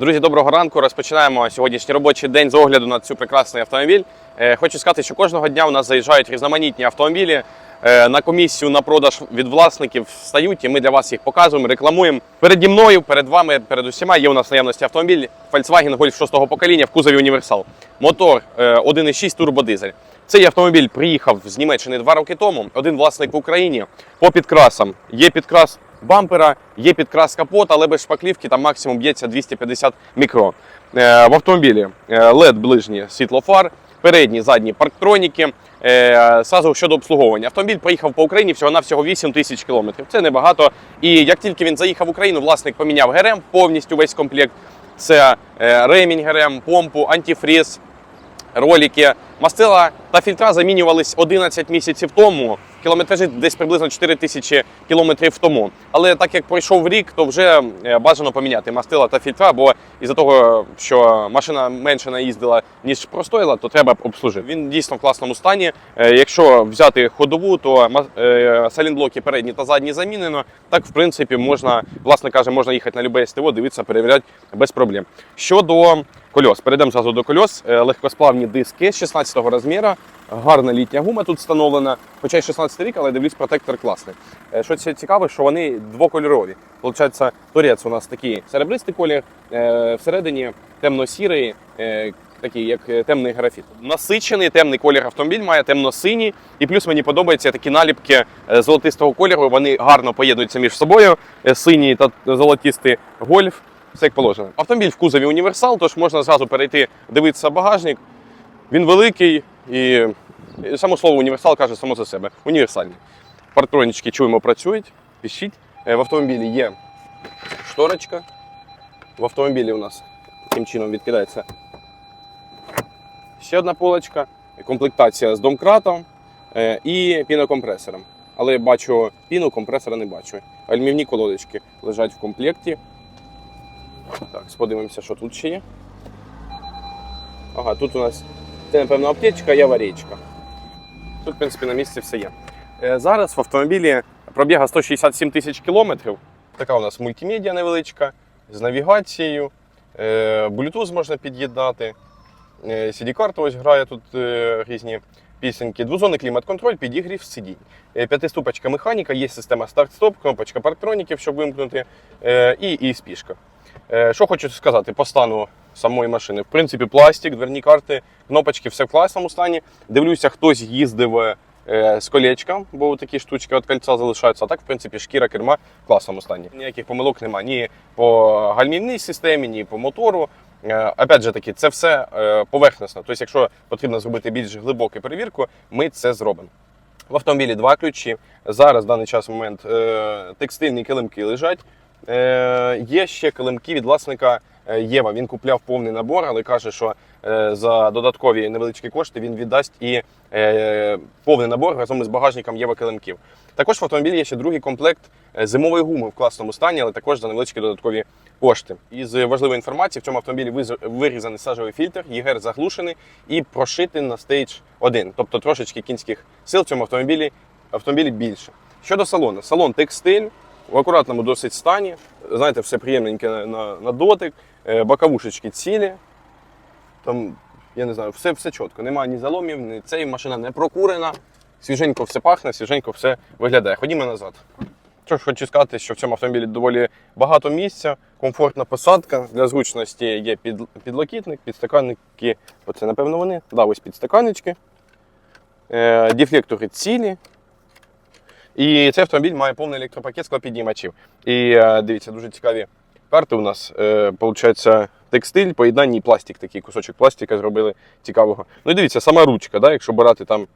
Друзі, доброго ранку. Розпочинаємо сьогоднішній робочий день з огляду на цю прекрасний автомобіль. Е, Хочу сказати, що кожного дня у нас заїжджають різноманітні автомобілі. Е, На комісію на продаж від власників встають, і ми для вас їх показуємо, рекламуємо. Переді мною, перед вами, перед усіма є у нас наявності автомобіль Volkswagen Golf 6 покоління в кузові універсал. Мотор е, 1,6 турбодизель. Цей автомобіль приїхав з Німеччини два роки тому. Один власник в Україні по підкрасам. Є підкрас бампера, є підкрас капота, але без шпаклівки там максимум б'ється 250 мікро. Е, В автомобілі е, LED ближні світлофар, передні, задні парктроніки. Е, Сразу щодо обслуговування. Автомобіль проїхав по Україні всього на всього 8 тисяч кілометрів. Це небагато. І як тільки він заїхав в Україну, власник поміняв ГРМ повністю весь комплект. Це е, ремінь ГРМ, помпу, антифріз, ролики. Мастила та фільтра замінювались 11 місяців тому. Кілометражі десь приблизно 4 тисячі кілометрів тому. Але так як пройшов рік, то вже е, бажано поміняти мастила та фільтра, бо із-за того, що машина менше наїздила, ніж простоїла, то треба обслужити. Він дійсно в класному стані. Е, Якщо взяти ходову, то е, салінблоки передні та задні замінено. Так, в принципі, можна, власне каже, можна їхати на любе СТО, дивитися, перевіряти без проблем. Щодо кольос, перейдемо зразу до кольос. Легкосплавні диски 16 го розміру, гарна літня гума тут встановлена. Хоча й 16 рік, але дивлюсь, протектор класний. Е, Що це цікаве, що вони двокольорові. Получається, торець у нас такий серебристий колір, е, всередині темно-сірий, е, такий як темний графіт. Насичений темний колір автомобіль має темно-синій, і плюс мені подобаються такі наліпки золотистого кольору. Вони гарно поєднуються між собою. Синій та золотистий гольф. Все як положено. Автомобіль в кузові універсал, тож можна зразу перейти дивитися багажник. Він великий і, само слово універсал каже само за себе. Універсальний. Партронічки чуємо, працюють, пишіть. Е, В автомобілі є шторочка. В автомобілі у нас таким чином відкидається ще одна полочка, комплектація з домкратом е, і пінокомпресором. Але я бачу піну, компресора не бачу. Альмівні колодочки лежать в комплекті. Так, подивимося, що тут ще є. Ага, тут у нас це, напевно, аптечка, є аварійка. Тут, в принципі, на місці все є. Е, Зараз в автомобілі пробіга 167 тисяч кілометрів. Така у нас мультимедіа невеличка з навігацією. Е, Bluetooth можна під'єднати. Е, CD-карта ось грає тут різні пісеньки. Двозонний клімат-контроль, підігрів сидінь. П'ятиступочка механіка, є система старт-стоп, кнопочка парктроніків, щоб вимкнути, і, і спішка. Е, Що хочу сказати по стану самої машини. В принципі, пластик, дверні карти, кнопочки, все в класному стані. Дивлюся, хтось їздив е, з колечком, бо такі штучки від кольця залишаються. А так, в принципі, шкіра керма в класному стані. Ніяких помилок немає ні по гальмівній системі, ні по мотору. Е, Опять же таки, це все поверхносно. Тобто, якщо потрібно зробити більш глибоку перевірку, ми це зробимо. В автомобілі два ключі. Зараз в даний час момент текстильні килимки лежать. Е, є ще килимки від власника е, Єва. Він купляв повний набор, але каже, що е, за додаткові невеличкі кошти він віддасть і е, повний набор разом із багажником Єва килимків. Також в автомобілі є ще другий комплект е, зимової гуми в класному стані, але також за невеличкі додаткові кошти. Із важливої інформації в цьому автомобілі вирізаний сажовий фільтр, ЄГР заглушений і прошитий на стейдж 1. Тобто трошечки кінських сил в цьому автомобілі, автомобілі більше. Щодо салону, салон текстиль в акуратному досить стані. Знаєте, все приємненьке на, на, на дотик, е, боковушечки цілі. Там, я не знаю, все, все чітко. Немає ні заломів, ні цей машина не прокурена. Свіженько все пахне, свіженько все виглядає. Ходімо назад. Що хочу сказати, що в цьому автомобілі доволі багато місця, комфортна посадка. Для зручності є під, підлокітник, підстаканники. Оце, напевно, вони. Да, ось підстаканнички. Е, дефлектори цілі. І цей автомобіль має повний електропакет склопіднімачів. І е, дивіться, дуже цікаві карти у нас. Е, Получається, текстиль, поєднання і пластик, такий кусочок пластика зробили цікавого. Ну і дивіться, сама ручка, да, якщо брати там,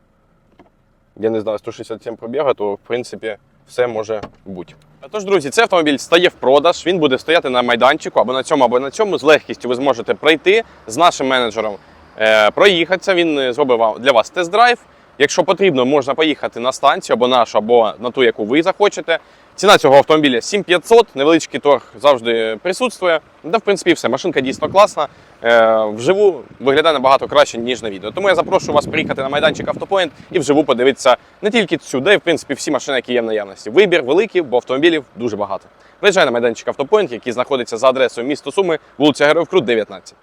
я не знаю, 167 пробіга, то в принципі все може бути. Тож, друзі, цей автомобіль стає в продаж. Він буде стояти на майданчику або на цьому, або на цьому. З легкістю ви зможете прийти з нашим менеджером, е, проїхатися. Він зробить вам- для вас тест-драйв. Якщо потрібно, можна поїхати на станцію або нашу, або на ту, яку ви захочете. Ціна цього автомобіля 7500, невеличкий торг завжди присутствує. Да, в принципі, все. Машинка дійсно класна. Е, вживу виглядає набагато краще, ніж на відео. Тому я запрошую вас приїхати на майданчик Автопоінт і вживу подивитися не тільки цю, де, в принципі, всі машини, які є в наявності. Вибір великий, бо автомобілів дуже багато. Приїжджай на майданчик Автопоінт, який знаходиться за адресою місто Суми, вулиця Героїв Крут, 19.